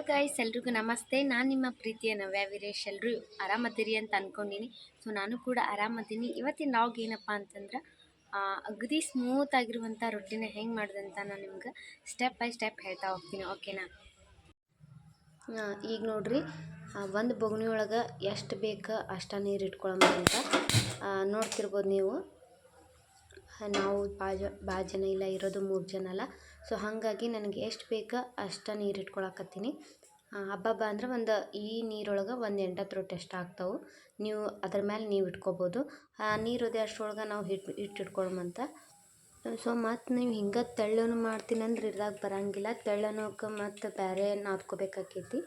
Hello guys ಎಲ್ರಿಗೂ ನಮಸ್ತೆ. ನಾನು ನಿಮ್ಮ ಪ್ರೀತಿಯ ನವ್ಯ ವೀರೇಶ್. ಎಲ್ಲರೂ ಆರಾಮದಿರಿ ಅಂತ ಅಂದ್ಕೊಂಡಿನಿ ಸೊ ನಾನು ಕೂಡ ಆರಾಮದೀನಿ. ಇವತ್ತಿನ ಲಾಗ್ ಏನಪ್ಪ ಅಂತಂದ್ರೆ ಅಗದಿ ಸ್ಮೂತ್ ಆಗಿರುವಂಥ ರೊಟ್ಟಿನ ಹೆಂಗೆ ಅಂತ ನಾನು ನಿಮ್ಗೆ ಸ್ಟೆಪ್ ಬೈ ಸ್ಟೆಪ್ ಹೇಳ್ತಾ ಹೋಗ್ತೀನಿ ಓಕೆನಾ ಈಗ ನೋಡ್ರಿ ಒಂದು ಬೊಗಣಿ ಒಳಗೆ ಎಷ್ಟು ಬೇಕು ಅಷ್ಟು ನೀರು ಇಟ್ಕೊಳಂತ ನೋಡ್ತಿರ್ಬೋದು ನೀವು. ನಾವು ಭಾಳ ಜ ಭಾಳ ಜನ ಇಲ್ಲ, ಇರೋದು ಮೂರು ಜನ ಅಲ್ಲ. ಸೊ ಹಾಗಾಗಿ ನನಗೆ ಎಷ್ಟು ಬೇಕೋ ಅಷ್ಟು ನೀರು ಇಟ್ಕೊಳಕತ್ತೀನಿ. ಹಬ್ಬ ಅಂದ್ರೆ ಒಂದು ಈ ನೀರೊಳಗೆ ಒಂದು ಎಂಟತ್ತು ರೊಟ್ಟಿ ಅಷ್ಟು ಆಗ್ತಾವೆ. ನೀವು ಅದ್ರ ಮೇಲೆ ನೀವು ಇಟ್ಕೊಬೋದು. ಆ, ನೀರು ಅದೇ ಅಷ್ಟರೊಳಗೆ ನಾವು ಹಿಟ್ಟು ಹಿಟ್ಟು ಇಟ್ಕೊಳಮಂತ. ಸೊ ಮತ್ತು ನೀವು ಹಿಂಗೆ ತೆಳ್ಳನು ಮಾಡ್ತೀನಿ ಅಂದ್ರೆ ಇರ್ದಾಗ ಬರಂಗಿಲ್ಲ. ತೆಳ್ಳನೋಕೆ ಮತ್ತು ಬೇರೆ ನಾದ್ಕೋಬೇಕಾಕೈತಿ.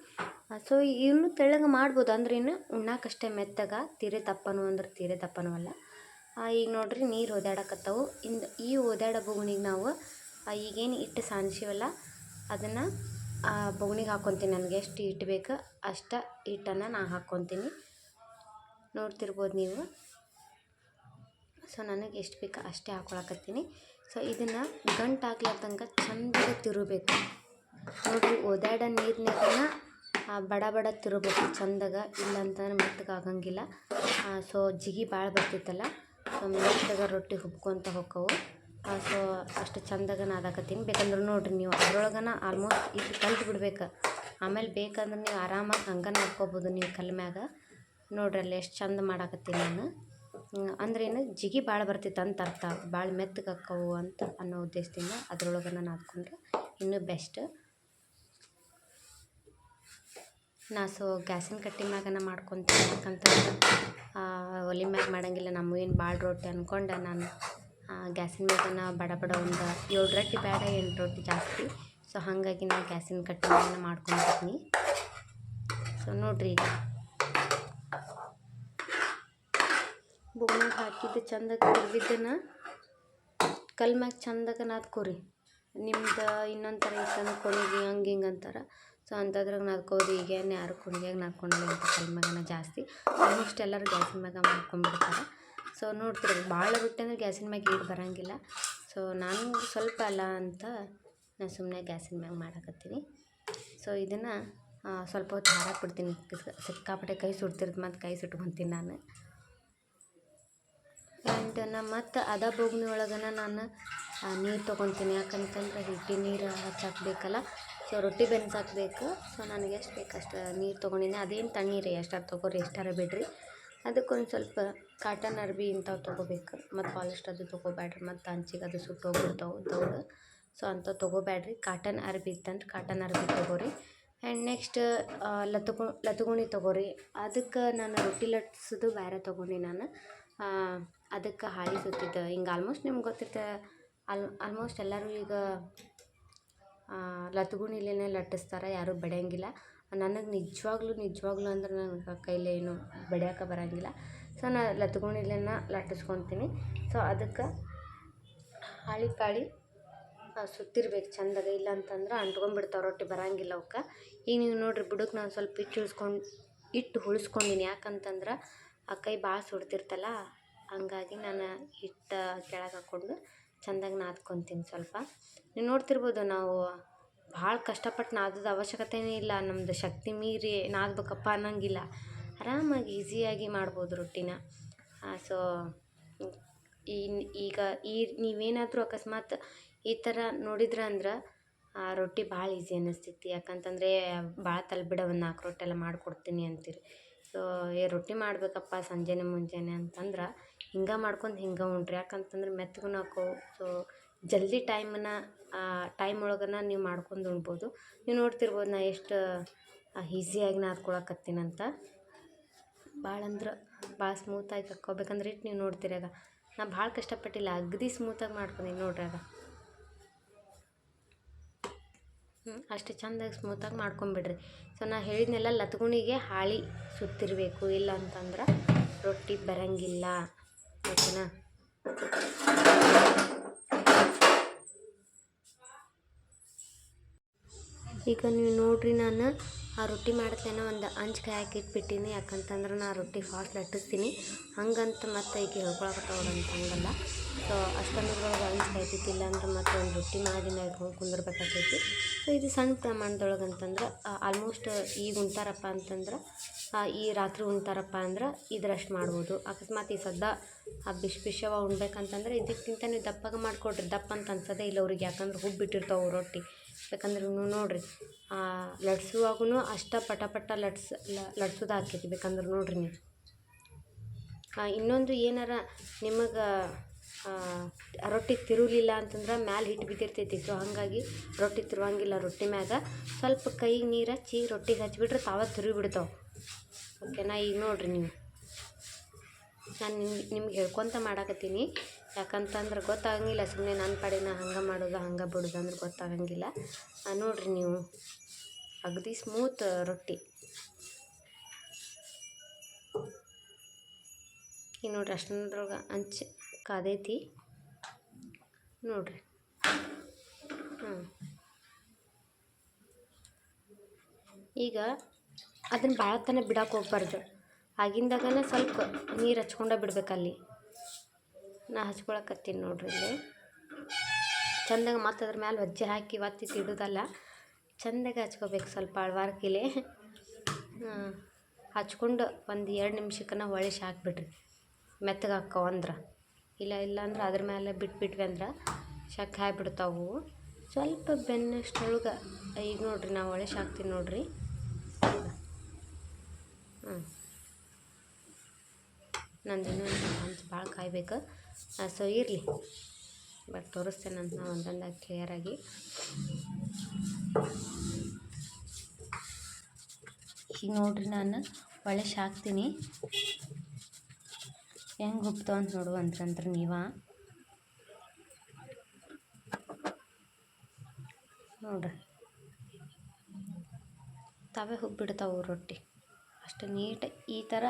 ಸೊ ಇವನು ತೆಳ್ಳಗೆ ಮಾಡ್ಬೋದು ಅಂದ್ರೆ ಇನ್ನು ಉಣ್ಣಾಕಷ್ಟೇ ಮೆತ್ತಗ, ತೀರೆ ತಪ್ಪನು ಅಂದ್ರೆ ತೀರೆ ದಪ್ಪನೂ ಅಲ್ಲ. ಈಗ ನೋಡ್ರಿ ನೀರು ಓದಾಡಕತ್ತವು ಇಂದ ಈ ಓದಾಡೋ ಬೊಗಣಿಗೆ ನಾವು ಈಗೇನು ಹಿಟ್ಟು ಸಾನ್ಸಿವಲ್ಲ ಅದನ್ನು ಬೋಗ್ಣಿಗೆ ಹಾಕ್ಕೊತೀನಿ ನನಗೆ. ಎಷ್ಟು ಹಿಟ್ಟು ಬೇಕು ಅಷ್ಟು ಹಿಟ್ಟನ್ನು ನಾನು ಹಾಕ್ಕೊತೀನಿ ನೋಡ್ತಿರ್ಬೋದು ನೀವು. ಸೊ, ನನಗೆ ಎಷ್ಟು ಬೇಕು ಅಷ್ಟೇ ಹಾಕ್ಕೊಳಕತ್ತೀನಿ ಸೊ, ಇದನ್ನು ಗಂಟು ಹಾಕ್ಲಾರ್ದಂಗೆ ಚಂದಾಗ ತಿರುಬೇಕು ನೋಡಿರಿ ಒದಾಡ ನೀರಿನಾಗನ ಬಡ ಬಡ ತಿರುಬೇಕು ಚಂದಾಗ. ಇಲ್ಲಂತಂದ್ರೆ ಮೆತ್ತಗೆ ಆಗಂಗಿಲ್ಲ. ಸೊ, ಜಿಗಿ ಭಾಳ ಬರ್ತಿತ್ತಲ್ಲ, ಸೊ, ಮೆತ್ತಗೆ ರೊಟ್ಟಿ ಹುಬ್ಕೊತ ಹೊಕ್ಕವು. ಸೊ, ಅಷ್ಟು ಚಂದಾಗ ನಾದಕತ್ತೀನಿ ಬೇಕಂದ್ರೆ ನೋಡಿರಿ ನೀವು ಅದ್ರೊಳಗನ ಆಲ್ಮೋಸ್ಟ್ ಇದು ಕಲ್ತು ಬಿಡ್ಬೇಕು. ಆಮೇಲೆ ಬೇಕಂದ್ರೆ ನೀವು ಆರಾಮಾಗಿ ಹಂಗೆ ನಾದ್ಕೋಬೋದು ನೀವು ಕಲ್ ಮ್ಯಾಗ ನೋಡ್ರಿ ಅಲ್ಲಿ ಎಷ್ಟು ಚಂದ ಮಾಡಾಕತ್ತೀನಿ ನಾನು. ಅಂದ್ರೆ ಏನು ಜಿಗಿ ಭಾಳ ಬರ್ತಿತ್ತು ಅಂತ ಅರ್ಥ. ಭಾಳ ಮೆತ್ತಗೆ ಆಕ್ಕವು ಅಂತ ಅನ್ನೋ ಉದ್ದೇಶದಿಂದ ಅದ್ರೊಳಗೆ ನಾದ್ಕೊಂಡ್ರೆ ಇನ್ನೂ ಬೆಸ್ಟ್ ನಾ ಸೊ, ಗ್ಯಾಸಿನ ಕಟ್ಟಿ ಮ್ಯಾಗನ ಮಾಡ್ಕೊತೀನಿ ಯಾಕಂತಂದ್ರೆ ಒಲೆ ಮ್ಯಾಗ ಮಾಡಂಗಿಲ್ಲ. ನಮ್ಮ ಏನು ಭಾಳ ರೊಟ್ಟಿ ಅಂದ್ಕೊಂಡು ನಾನು. ಗ್ಯಾಸಿನ ಮ್ಯಾಗನ ಬಡ ಬಡ ಒಂದು ಏಳು ರೊಟ್ಟಿ ಬೇಡ, ಎಂಟು ರೊಟ್ಟಿ ಜಾಸ್ತಿ. ಸೊ ಹಾಗಾಗಿ ನಾನು ಗ್ಯಾಸಿನ ಕಟ್ಟಿ ಮಾಡ್ಕೊಂಡಿದ್ದೀನಿ. ಸೊ ನೋಡ್ರಿ ಈಗ. ಬೋಗ್ನಾಗ ಹಾಕಿದ್ದು ಚಂದಾಗ ತಿರ್ವಿದ್ದನ್ನ ಕಲ್ ಮ್ಯಾಗ ಚಂದಾಗ ನಾದ್ಕೋರಿ ನಿಮ್ದು ಇನ್ನೊಂದು ಥರ ಇತ್ತಂದ್ರೆ ಕೊನೆಗೆ ಹಂಗೆ ಹಿಂಗೆ ಅಂತಾರೆ. ಸೊ ಅಂಥದ್ರಾಗ ನಾದ್ಕೋದು ಈಗ ಯಾರು ಕೊನೆಗೆ ನಾದ್ಕೊಂಡಿಲ್ಲ ಅಂತ ಕಲ್ ಮ್ಯಾಗನ ಜಾಸ್ತಿ. ಆಲ್ಮೋಸ್ಟ್ ಎಲ್ಲರೂ ಗ್ಯಾಸಿನ ಮ್ಯಾಗ ಮಾಡ್ಕೊಂಡ್ಬಿಡ್ತಾರೆ. ಸೊ ನೋಡ್ತಿರ್ಬೇಕು ಭಾಳ ರೊಟ್ಟಿ ಅಂದ್ರೆ ಗ್ಯಾಸಿನ ಮ್ಯಾಗ ಈಡು ಬರೋಂಗಿಲ್ಲ. ಸೊ ನಾನು ಸ್ವಲ್ಪ ಅಲ್ಲ ಅಂತ ನಾನು ಸುಮ್ಮನೆ ಗ್ಯಾಸಿನ ಮ್ಯಾಗ ಮಾಡಕತ್ತೀನಿ. ಸೊ ಇದನ್ನು ಸ್ವಲ್ಪ ಹೊತ್ತು ಹಾರಕ್ಕೆ ಬಿಡ್ತೀನಿ ಸಿಕ್ಕಾಪಟ್ಟೆ ಕೈ ಸುಡ್ತಿರ್ತು ಮತ್ತು ಕೈ ಸುಟ್ಕೊತೀನಿ ನಾನು. ಆ್ಯಂಡ್ ನಾ ಮತ್ತು ಅದ ಬೋಗ್ನಿ ಒಳಗನ ನಾನು ನೀರು ತೊಗೊತೀನಿ. ಯಾಕಂತಂದ್ರೆ ರೊಟ್ಟಿ ನೀರು ಹಚ್ಚಾಕ್ಬೇಕಲ್ಲ. ಸೊ ರೊಟ್ಟಿ ಬೆನ್ಸಾಕ್ಬೇಕು ಸೊ ನನಗೆ ಎಷ್ಟು ಬೇಕು ಅಷ್ಟು ನೀರು ತೊಗೊಂಡಿನಿ. ಅದೇನು ತಣ್ಣೀರು ಎಷ್ಟಾರು ತೊಗೊರಿ? ಎಷ್ಟಾರ ಬಿಡ್ರಿ? ಅದಕ್ಕೊಂದು ಸ್ವಲ್ಪ ಕಾಟನ್ ಅರ್ಬಿ ಇಂಥವು ತೊಗೋಬೇಕು. ಮತ್ತು ಪಾಲಿಸ್ಟ್ ಅದು ತೊಗೋಬೇಡ್ರಿ, ಮತ್ತು ಅಂಚಿಗೆ ಅದು ಸುಟ್ಟು ಹೋಗ್ಬಿಡ್ತಾವೆ ಸೊ ಅಂಥವು ತೊಗೋಬೇಡ್ರಿ. ಕಾಟನ್ ಅರ್ಬಿ ಇತ್ತಂದ್ರೆ ಕಾಟನ್ ಅರ್ಬಿ ತೊಗೋರಿ. ಆ್ಯಂಡ್ ನೆಕ್ಸ್ಟ್ ಲತ್ಗು, ಲತ್ಗುಣಿ ತೊಗೋರಿ. ಅದಕ್ಕೆ ನಾನು ರೊಟ್ಟಿ ಲಟ್ಸೋದು ಬೇರೆ ತೊಗೊಂಡು ನಾನು. ಅದಕ್ಕೆ ಹಾಳಿ ಸುತ್ತಿದ್ದೆ. ಹಿಂಗೆ ಆಲ್ಮೋಸ್ಟ್ ನಿಮ್ಗೆ ಗೊತ್ತಿತ್ತು ಆಲ್ ಆಲ್ಮೋಸ್ಟ್ ಎಲ್ಲರೂ ಈಗ ಲತ್ಗುಣಿಲೇ ಲಟ್ಟಿಸ್ತಾರೆ, ಯಾರೂ ಬಡಿಯಂಗಿಲ್ಲ ನನಗೆ ನಿಜವಾಗ್ಲೂ ನಿಜವಾಗ್ಲೂ ಅಂದ್ರೆ ನನಗೆ ಕೈಲಿ ಏನು ಬಡಿಯೋಕೆ ಬರೋಂಗಿಲ್ಲ. ಸೊ ನಾನು ಲತ್ಕೊಂಡಿಲ್ಲನ ಲಟ್ಟಿಸ್ಕೊತೀನಿ. ಸೊ ಅದಕ್ಕೆ ಹಾಳಿ ಕಾಳಿ ಸುತ್ತಿರ್ಬೇಕು ಚಂದಾಗ. ಇಲ್ಲ ಅಂತಂದ್ರೆ ಅಂಟ್ಕೊಂಡ್ಬಿಡ್ತಾವೆ, ರೊಟ್ಟಿ ಬರೋಂಗಿಲ್ಲ ಅವಕ್ಕೆ. ಈಗ ನೀವು ನೋಡ್ರಿ, ಬುಡಕ್ಕೆ ನಾನು ಸ್ವಲ್ಪ ಹಿಟ್ಟು ಉಳಿಸ್ಕೊಂಡು, ಹಿಟ್ಟು ಉಳಿಸ್ಕೊಂಡಿನಿ ಯಾಕಂತಂದ್ರೆ ಆ ಕೈ ಭಾಳ ಸುಡ್ತಿರ್ತಲ್ಲ, ಹಂಗಾಗಿ ನಾನು ಹಿಟ್ಟು ಕೆಳಗೆ ಹಾಕ್ಕೊಂಡು ಚಂದಾಗಿ ನಾದ್ಕೊತೀನಿ ಸ್ವಲ್ಪ. ನೀವು ನೋಡ್ತಿರ್ಬೋದು ನಾವು ಭಾಳ ಕಷ್ಟಪಟ್ಟು ನಾದೋದು ಅವಶ್ಯಕತೆಯೇ ಇಲ್ಲ. ನಮ್ಮದು ಶಕ್ತಿ ಮೀರಿ ನಾದಬೇಕಪ್ಪ ಅನ್ನಂಗಿಲ್ಲ. ಆರಾಮಾಗಿ ಈಸಿಯಾಗಿ ಮಾಡ್ಬೋದು ರೊಟ್ಟಿನ. ಸೊ ಈಗ ಈ, ನೀವೇನಾದರೂ ಅಕಸ್ಮಾತ್ ಈ ಥರ ನೋಡಿದ್ರೆ ಅಂದ್ರೆ, ಆ, ರೊಟ್ಟಿ ಭಾಳ ಈಸಿ ಅನ್ನಿಸ್ತೈತಿ ಯಾಕಂತಂದರೆ ಭಾಳ ತಲೆ ಒಂದು ನಾಲ್ಕು ರೊಟ್ಟಿ ಎಲ್ಲ ಮಾಡಿಕೊಡ್ತೀನಿ ಅಂತೀರಿ. ಸೊ, ಏ, ರೊಟ್ಟಿ ಮಾಡಬೇಕಪ್ಪ ಸಂಜೆನೆ ಮುಂಜಾನೆ ಅಂತಂದ್ರೆ ಹಿಂಗೆ ಮಾಡ್ಕೊಂಡು ಹಿಂಗೆ ಉಣ್ರಿ ಯಾಕಂತಂದ್ರೆ ಮೆತ್ತಗೂ ಹಾಕೋ ಸೊ, ಜಲ್ದಿ ಟೈಮನ್ನ ಟೈಮ್ ಒಳಗನ ನೀವು ಮಾಡ್ಕೊಂಡು ಉಣ್ಬೋದು. ನೀವು ನೋಡ್ತಿರ್ಬೋದು ನಾ ಎಷ್ಟು ಈಸಿಯಾಗಿ ನಾದ್ಕೊಳಕತ್ತೀನಂತ ಭಾಳ ಅಂದ್ರೆ ಭಾಳ ಸ್ಮೂತಾಗಿ ಕಕ್ಕೋಬೇಕಂದ್ರೆ ಇಟ್ಟು ನೀವು ನೋಡ್ತೀರಾಗ ನಾ ಭಾಳ ಕಷ್ಟಪಟ್ಟಿಲ್ಲ, ಅಗದಿ ಸ್ಮೂತಾಗಿ ಮಾಡ್ಕೊಂಡೀನಿ ನೋಡ್ರಿ ಆಗ. ಹ್ಞೂ ಅಷ್ಟು ಚಂದಾಗಿ ಸ್ಮೂತಾಗಿ ಮಾಡ್ಕೊಂಬಿಡ್ರಿ. ಸೊ ನಾ ಹೇಳಿದ್ನೆಲ್ಲ ಲತ್ಗುಣಿಗೆ ಹಾಳಿ ಸುತ್ತಿರಬೇಕು, ಇಲ್ಲ ಅಂತಂದ್ರೆ ರೊಟ್ಟಿ ಬರಂಗಿಲ್ಲ. ಓಕೆನಾ ಈಗ ನೀವು ನೋಡ್ರಿ ನಾನು ಆ ರೊಟ್ಟಿ ಮಾಡ್ತೇನೆ ಒಂದು ಅಂಚು ಕಾಯಕ್ಕೆ ಇಟ್ಬಿಟ್ಟಿನಿ ಯಾಕಂತಂದ್ರೆ ನಾನು ರೊಟ್ಟಿ ಫಾಸ್ಟ್ ಲಟ್ಟಿಸ್ತೀನಿ. ಹಂಗಂತ ಮತ್ತೆ ಈಗ ಅಂತ ಹಂಗಲ್ಲ. ಸೊ ಅಷ್ಟೊಂದ್ರೊಳಗೆ ಅಂಚು ಕಾಯ್ತಿತ್ತು ಅಂದ್ರೆ ಮತ್ತೆ ಒಂದು ರೊಟ್ಟಿ ಮಾಡಿ ನಾ ಇಟ್ಕೊಂಡು ಕುಂದಿರ್ಬೇಕಾಗ್ತೈತಿ. ಸೊ ಇದು ಸಣ್ಣ ಪ್ರಮಾಣದೊಳಗೆ ಅಂತಂದ್ರೆ ಆಲ್ಮೋಸ್ಟ್ ಈಗ ಉಣ್ತಾರಪ್ಪ ಅಂತಂದ್ರೆ ಈ ರಾತ್ರಿ ಉಣ್ತಾರಪ್ಪ ಅಂದ್ರೆ ಇದ್ರಷ್ಟು ಮಾಡ್ಬೋದು. ಅಕಸ್ಮಾತ್ ಈ ಸದ್ದ ಆ ಬಿಸಿ ಬಿಸಿಯವ ಉಣ್ಬೇಕಂತಂದ್ರೆ ಇದಕ್ಕಿಂತ ನೀವು ದಪ್ಪಗೆ ಮಾಡಿಕೊಡ್ರಿ. ದಪ್ಪ ಅಂತ ಅನ್ಸೋದೇ ಇಲ್ಲ ಅವ್ರಿಗೆ. ಯಾಕಂದ್ರೆ ಹುಬ್ಬು ಬಿಟ್ಟಿರ್ತಾವೆ ರೊಟ್ಟಿ. ಯಾಕಂದ್ರೆ ನೀವು ನೋಡಿರಿ ಲಟ್ಸುವಾಗೂ ಅಷ್ಟ ಪಟ ಪಟ ಲಟ್ಸ್ ಲಟ್ಸೋದು ಆಕೈತಿ ಬೇಕಂದ್ರೆ ನೋಡಿರಿ ನೀವು. ಇನ್ನೊಂದು ಏನಾರ ನಿಮಗೆ ರೊಟ್ಟಿ ತಿರುಲಿಲ್ಲ ಅಂತಂದ್ರೆ ಮ್ಯಾಲೆ ಹಿಟ್ಟು ಬಿದ್ದಿರ್ತೈತಿ ಸೊ ಹಾಗಾಗಿ ರೊಟ್ಟಿ ತಿರುವಂಗಿಲ್ಲ ರೊಟ್ಟಿ ಮ್ಯಾಗ. ಸ್ವಲ್ಪ ಕೈಗೆ ನೀರು ಹಚ್ಚಿ ರೊಟ್ಟಿಗೆ ಹಚ್ಚಿಬಿಟ್ರೆ ತಾವ ತಿರುಗಿಬಿಡ್ತಾವೆ. ಓಕೆನಾ, ಈಗ ನೋಡಿರಿ ನೀವು. ನಾನು ನಿಮ್ಗೆ ಹೇಳ್ಕೊತ ಮಾಡಾಕತ್ತೀನಿ. ಯಾಕಂತಂದ್ರೆ ಗೊತ್ತಾಗಂಗಿಲ್ಲ ಸುಮ್ಮನೆ ನನ್ನ ಪಾಡಿನ ಹಂಗೆ ಮಾಡೋದು, ಹಂಗೆ ಬಿಡೋದು ಅಂದ್ರೆ ಗೊತ್ತಾಗಂಗಿಲ್ಲ. ನೋಡಿರಿ ನೀವು. ಅಗದಿ ಸ್ಮೂತ್ ರೊಟ್ಟಿ. ಈ ನೋಡ್ರಿ ಅಷ್ಟೊಂದ್ರೊಳಗೆ ಅಂಚೆ ಕಾದೈತಿ. ನೋಡ್ರಿ. ಹ್ಞೂ ಈಗ ಅದನ್ನು ಭಾಳ ತನಕ ಬಿಡಕ್ಕೆ ಹೋಗ್ಬಾರ್ದು. ಆಗಿಂದಾಗನೇ ಸ್ವಲ್ಪ ನೀರು ಹಚ್ಕೊಂಡೇ ಬಿಡ್ಬೇಕಲ್ಲಿ. ನಾ ಹಚ್ಕೊಳಕತ್ತೀನಿ ನೋಡ್ರಿ ಇಲ್ಲಿ. ಚಂದಾಗ ಮತ್ತು ಅದ್ರ ಮ್ಯಾಲೆ ವಜ್ಜೆ ಹಾಕಿ ಒತ್ತಿ ಇಡೋದಲ್ಲ, ಚಂದಾಗ ಹಚ್ಕೋಬೇಕು ಸ್ವಲ್ಪ ಅಳ್ವಾರ್ಕಿಲೆ ಹಚ್ಕೊಂಡು ಒಂದು ಎರಡು ನಿಮಿಷಕ್ಕನ ಹೊಳಿಸಿ ಹಾಕ್ಬಿಡ್ರಿ. ಮೆತ್ತಗೆ ಹಾಕವು ಅಂದ್ರೆ. ಇಲ್ಲ ಇಲ್ಲ ಅಂದ್ರೆ ಅದ್ರ ಮೇಲೆ ಬಿಟ್ಬಿಟ್ವಿ ಅಂದ್ರೆ ಶಕ್ ಹಾಯ್ಬಿಡ್ತಾವು ಸ್ವಲ್ಪ ಬೆನ್ನಷ್ಟೊಳಗೆ ಈಗ ನೋಡ್ರಿ ನಾವು ಹೊಳಿಸಿ ಹಾಕ್ತೀನಿ ನೋಡ್ರಿ. ಹ್ಞೂ ನಂದು ಇನ್ನೊಂದು ಭಾಳ ಕಾಯ್ಬೇಕು. ಸೊ ಇರಲಿ. ಬಟ್ ತೋರಿಸ್ತೇನೆ ಅಂತ ನಾವು ಒಂದೊಂದಾಗಿ ಕ್ಲಿಯರಾಗಿ ಈಗ ನೋಡ್ರಿ ನಾನು ಒಳ್ಳೆ ಶಾಕ್ತೀನಿ ಹೆಂಗೆ ಹುಬ್ತಾವ ಅಂತ ನೋಡು ಅಂತಂದ್ರೆ ನೀವ? ನೋಡ್ರಿ. ತಾವೇ ಹುಬ್ಬಿಡ್ತಾವು ರೊಟ್ಟಿ. ಅಷ್ಟು ನೀಟ್ ಈ ಥರ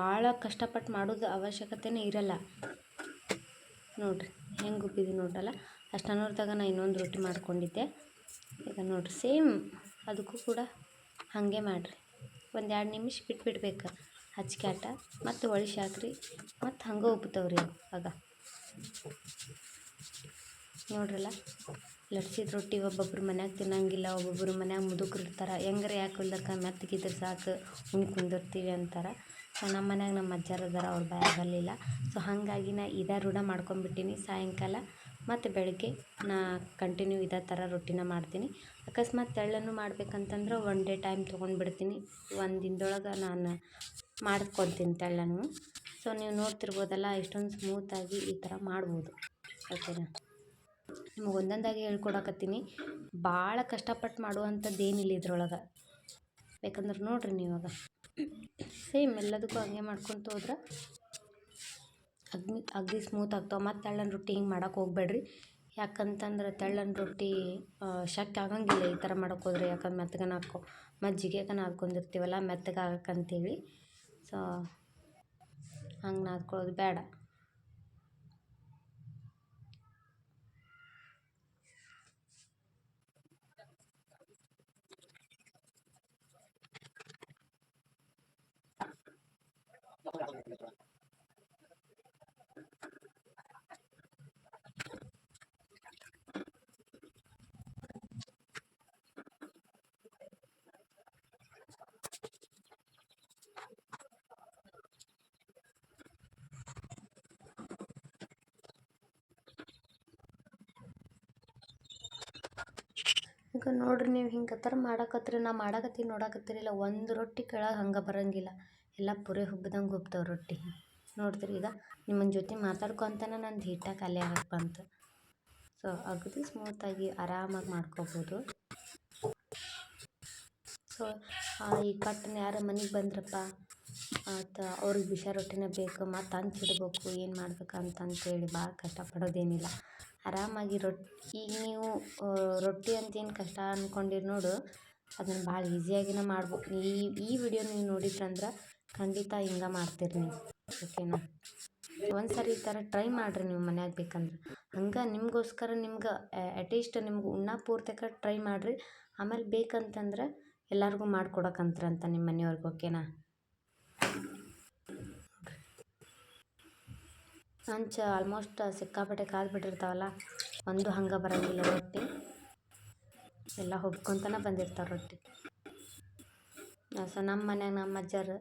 ಭಾಳ ಕಷ್ಟಪಟ್ಟು ಮಾಡೋದು ಅವಶ್ಯಕತೆನೇ ಇರಲ್ಲ. ನೋಡಿರಿ, ಹೆಂಗೆ ಉಬ್ಬಿದೆ ನೋಡ್ರಲ್ಲ? ಅಷ್ಟು ನಾನು ಇನ್ನೊಂದು ರೊಟ್ಟಿ ಮಾಡ್ಕೊಂಡಿದ್ದೆ. ಈಗ ನೋಡಿರಿ, ಸೇಮ್ ಅದಕ್ಕೂ ಕೂಡ ಹಾಗೆ ಮಾಡಿರಿ. ಒಂದು ಎರಡು ನಿಮಿಷ ಬಿಟ್ಬಿಡ್ಬೇಕು. ಹಚ್ಕ್ಯಾಟ ಮತ್ತು ಒಳಿಸಿ ಶಾಕ್ರಿ, ಮತ್ತು ಹಂಗೆ ಉಬ್ಬುತ್ತವ್ರಿ ಅವು, ಆಗ. ನೋಡ್ರಲ್ಲ, ಲಟ್ಸಿದ ರೊಟ್ಟಿ ಒಬ್ಬೊಬ್ರು ಮನ್ಯಾಗ ತಿನ್ನಂಗಿಲ್ಲ, ಒಬ್ಬೊಬ್ರು ಮನ್ಯಾಗ ಮುದುಕರು ಇರ್ತಾರೆ. ಹೆಂಗಾರ ಯಾಕೆ ಇಲ್ದಕ್ಕ ಮೆತ್ತಗಿದ್ರೆ ಸಾಕು ಉಣ್ ಕುಂದಿರ್ತೀವಿ ಅಂತಾರೆ. ಸೊ ನಮ್ಮ ಮನ್ಯಾಗ ನಮ್ಮ ಅಜ್ಜಾರು ಅದಾರ, ಅವ್ರ ಬರಲಿಲ್ಲ. ಸೊ ಹಾಗಾಗಿ ನಾ ಇದೇ ರೂಢ ಮಾಡ್ಕೊಂಡ್ಬಿಟ್ಟೀನಿ ಸಾಯಂಕಾಲ. ಮತ್ತು ಬೆಳಗ್ಗೆ ನಾ ಕಂಟಿನ್ಯೂ ಇದೇ ಥರ ರೊಟ್ಟಿನ ಮಾಡ್ತೀನಿ. ಅಕಸ್ಮಾತ್ ತೆಳ್ಳನ್ನು ಮಾಡ್ಬೇಕಂತಂದ್ರೆ ಒನ್ ಡೇ ಟೈಮ್ ತೊಗೊಂಡ್ಬಿಡ್ತೀನಿ. ಒಂದು ದಿನದೊಳಗೆ ನಾನು ಮಾಡ್ಕೊತೀನಿ ತೆಳ್ಳನ್ನು. ಸೊ ನೀವು ನೋಡ್ತಿರ್ಬೋದಲ್ಲ ಇಷ್ಟೊಂದು ಸ್ಮೂತಾಗಿ ಈ ಥರ ಮಾಡ್ಬೋದು. ಓಕೆನಾ ನಿಮಗೆ ಒಂದೊಂದಾಗಿ ಹೇಳ್ಕೊಡಕತ್ತೀನಿ. ಭಾಳ ಕಷ್ಟಪಟ್ಟು ಮಾಡುವಂಥದ್ದು ಏನಿಲ್ಲ ಇದ್ರೊಳಗೆ. ಬೇಕಂದ್ರೆ ನೋಡಿರಿ ನೀವಾಗ ಸೇಮ್ ಎಲ್ಲದಕ್ಕೂ ಹಂಗೆ ಮಾಡ್ಕೊತ ಹೋದ್ರೆ ಅಗ್ನಿ ಅಗ್ದಿ ಸ್ಮೂತ್ ಆಗ್ತಾವೆ. ಮತ್ತು ತೆಳ್ಳನ ರೊಟ್ಟಿ ಹಿಂಗೆ ಮಾಡೋಕೆ ಹೋಗ್ಬೇಡ್ರಿ. ಯಾಕಂತಂದ್ರೆ ತೆಳ್ಳನ ರೊಟ್ಟಿ ಶಕ್ತಿ ಆಗಂಗಿಲ್ಲ ಈ ಥರ ಮಾಡೋಕೆ ಹೋದ್ರೆ. ಯಾಕಂದ್ರೆ ಮೆತ್ತಗನ ಹಾಕೋ ಮಜ್ಜಿಗೆಕನ ನಾದ್ಕೊಂಡಿರ್ತೀವಲ್ಲ ಮೆತ್ತಗೆ ಆಗಕ್ಕಂತೇಳಿ ಸೊ ಹಂಗೆ ನಾದ್ಕೊಳ್ಳೋದು ಬೇಡ. ನೋಡ್ರಿ ನೀವು ಹಿಂಗೆ ಥರ ಮಾಡಕತ್ರಿ ನಾ ಮಾಡಕತ್ತೀನಿ ನೋಡಕತ್ತೀರಿಲ್ಲ ಒಂದು ರೊಟ್ಟಿ ಕೆಳಗೆ ಹಂಗೆ ಬರೋಂಗಿಲ್ಲ. ಎಲ್ಲ ಪೂರಿ ಹುಬ್ದಂಗೆ ಹುಬ್ತವೆ ರೊಟ್ಟಿ. ನೋಡ್ತೀರಿ ಈಗ ನಿಮ್ಮನ್ನ ಜೊತೆ ಮಾತಾಡ್ಕೊತನ ನಂದು ಹಿಟ್ಟ ಖಾಲಿ ಆಗಕ್ಕೆ ಬಂತು. ಸೊ ಅಗದಿ ಸ್ಮೂತಾಗಿ ಆರಾಮಾಗಿ ಮಾಡ್ಕೋಬೋದು. ಸೊ ಈ ಕಟ್ಟನ್ನ ಯಾರ ಮನೆಗೆ ಬಂದ್ರಪ್ಪ? ಮತ್ತು ಅವ್ರಿಗೆ ಬಿಸಿ ರೊಟ್ಟಿನೇ ಬೇಕು, ಮತ್ತು ಹಂಚಿಡ್ಬೇಕು ಏನು ಮಾಡ್ಬೇಕಂತಂತೇಳಿ ಭಾಳ ಕಷ್ಟಪಡೋದೇನಿಲ್ಲ. ಆರಾಮಾಗಿ ರೊಟ್ಟಿ ಈಗ ನೀವು ರೊಟ್ಟಿ ಅಂತ ಏನು ಕಷ್ಟ ಅಂದ್ಕೊಂಡಿರಿ ನೋಡು ಅದನ್ನು ಭಾಳ ಈಸಿಯಾಗಿನೇ ಮಾಡ್ಬೋದು ಈ ಈ ವಿಡಿಯೋ ನೀವು ನೋಡಿದ್ರಂದ್ರೆ ಖಂಡಿತ ಹಿಂಗೆ ಮಾಡ್ತೀರಿ ನೀವು. ಓಕೆನಾ? ಒಂದು ಸರಿ ಈ ಥರ ಟ್ರೈ ಮಾಡಿರಿ ನೀವು ಮನ್ಯಾಗ ಬೇಕಂದ್ರೆ. ಹಂಗೆ ನಿಮಗೋಸ್ಕರ ನಿಮ್ಗೆ ಅಟ್ಲೀಸ್ಟ್ ನಿಮ್ಗೆ ಉಣ್ಣಾ ಪೂರ್ತಕ ಟ್ರೈ ಮಾಡಿರಿ. ಆಮೇಲೆ ಬೇಕಂತಂದ್ರೆ ಎಲ್ಲರಿಗೂ ಮಾಡ್ಕೊಡಕ್ಕಂತ್ರಂತ ನಿಮ್ಮ ಮನೆಯವ್ರಿಗೆ, ಓಕೆನಾ? ಹಂಚ ಆಲ್ಮೋಸ್ಟ್ ಸಿಕ್ಕಾಪಟ್ಟೆ ಕಾದು ಬಿಟ್ಟಿರ್ತಾವಲ್ಲ, ಒಂದು ಹಂಗೆ ಬರೋಂಗಿಲ್ಲ ರೊಟ್ಟಿ. ಎಲ್ಲ ಹೊಬ್ಕೊಂತನ ಬಂದಿರ್ತಾವೆ ರೊಟ್ಟಿ. ಸೊ ನಮ್ಮ ಮನ್ಯಾಗ ನಮ್ಮ ಅಜ್ಜಾರು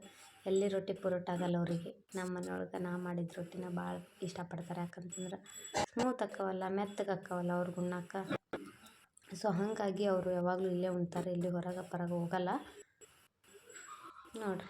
ಎಲ್ಲಿ ರೊಟ್ಟಿ ಪುರೋಟ ಆಗಲ್ಲ ಅವರಿಗೆ. ನಮ್ಮ ಮನೆಯೊಳಗೆ ನಾ ಮಾಡಿದ ರೊಟ್ಟಿನ ಭಾಳ ಇಷ್ಟಪಡ್ತಾರೆ ಯಾಕಂತಂದ್ರೆ ಸ್ಮೂತ್ ಅಕ್ಕವಲ್ಲ, ಮೆತ್ತಗೆ ಅಕ್ಕವಲ್ಲ ಅವ್ರಿಗೆ ಉಣ್ಣಾಕ ಸೊ ಹಾಗಾಗಿ ಅವರು ಯಾವಾಗಲೂ ಇಲ್ಲೇ ಉಣ್ತಾರೆ. ಇಲ್ಲಿ ಹೊರಗೆ ಪರಗೆ ಹೋಗಲ್ಲ. ನೋಡಿರಿ.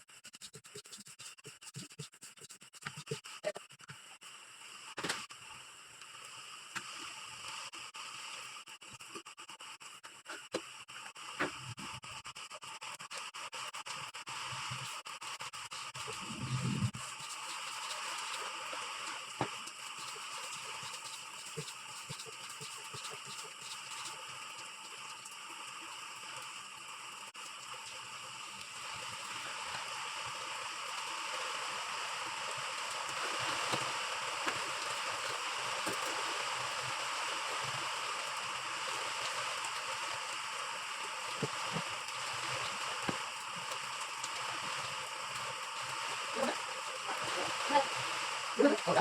ಸೊ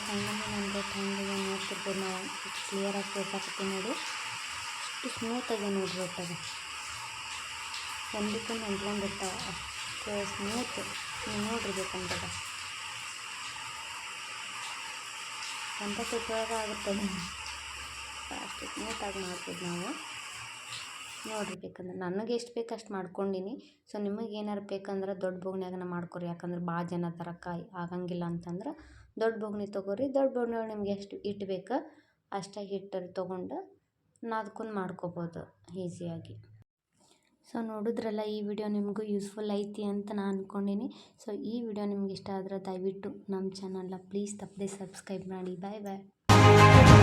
ಫೈನಲಿ ನನಗೆ ಹೆಂಗಿದೆ ನೋಡ್ತಿರ್ಬೋದು ನಾವು ಕ್ಲಿಯರಾಗಿ ತೋರ್ಸಾಕತ್ತೀನಿ ನೋಡಿ ಅಷ್ಟು ಸ್ಮೂತಾಗಿ ನೋಡ್ರಿ ಒಟ್ಟಾಗ ಒಂದಕ್ಕೊಂದು ಹೊಂದ್ಕೊಂಡಿರ್ತಾವೆ ಅಷ್ಟು ಸ್ಮೂತ್. ನೀವು ನೋಡಿರ್ಬೇಕಂತದ ಅಂತ ಉಪಯೋಗ ಆಗುತ್ತದೆ ಅಷ್ಟು ಸ್ಮೂತಾಗಿ ಮಾಡ್ಬೋದು ನಾವು. ನೋಡ್ರಿ ಬೇಕಂದ್ರೆ. ನನಗೆ ಎಷ್ಟು ಬೇಕು ಅಷ್ಟು ಮಾಡ್ಕೊಂಡಿನಿ. ಸೊ, ನಿಮಗೆ ಏನಾರು ಬೇಕಂದ್ರೆ ದೊಡ್ಡ ಬೋಗ್ನ್ಯಾಗನ ಮಾಡ್ಕೊರಿ. ಯಾಕಂದ್ರೆ ಭಾಳ ಜನ ತರಕಾಯಿ ಆಗಂಗಿಲ್ಲ ಅಂತಂದ್ರೆ ದೊಡ್ಡ ಬೋಗ್ನಿ ತೊಗೊರಿ. ದೊಡ್ಡ ಒಳಗೆ ನಿಮ್ಗೆ ಎಷ್ಟು ಹಿಟ್ಟು ಬೇಕು ಅಷ್ಟಾಗಿ ಹಿಟ್ಟು ತೊಗೊಂಡು ನಾದ್ಕೊಂಡು ಮಾಡ್ಕೊಬೋದು ಈಸಿಯಾಗಿ. ಸೊ ನೋಡಿದ್ರಲ್ಲ, ಈ ವಿಡಿಯೋ ನಿಮಗೂ ಯೂಸ್ಫುಲ್ ಐತಿ ಅಂತ ನಾನು ಅಂದ್ಕೊಂಡೀನಿ ಸೊ ಈ ವಿಡಿಯೋ ನಿಮ್ಗೆ ಇಷ್ಟ ಆದರೆ ದಯವಿಟ್ಟು ನಮ್ಮ ಚಾನಲ್ನ ಪ್ಲೀಸ್ ತಪ್ಪದೆ ಸಬ್ಸ್ಕ್ರೈಬ್ ಮಾಡಿ. ಬಾಯ್ ಬಾಯ್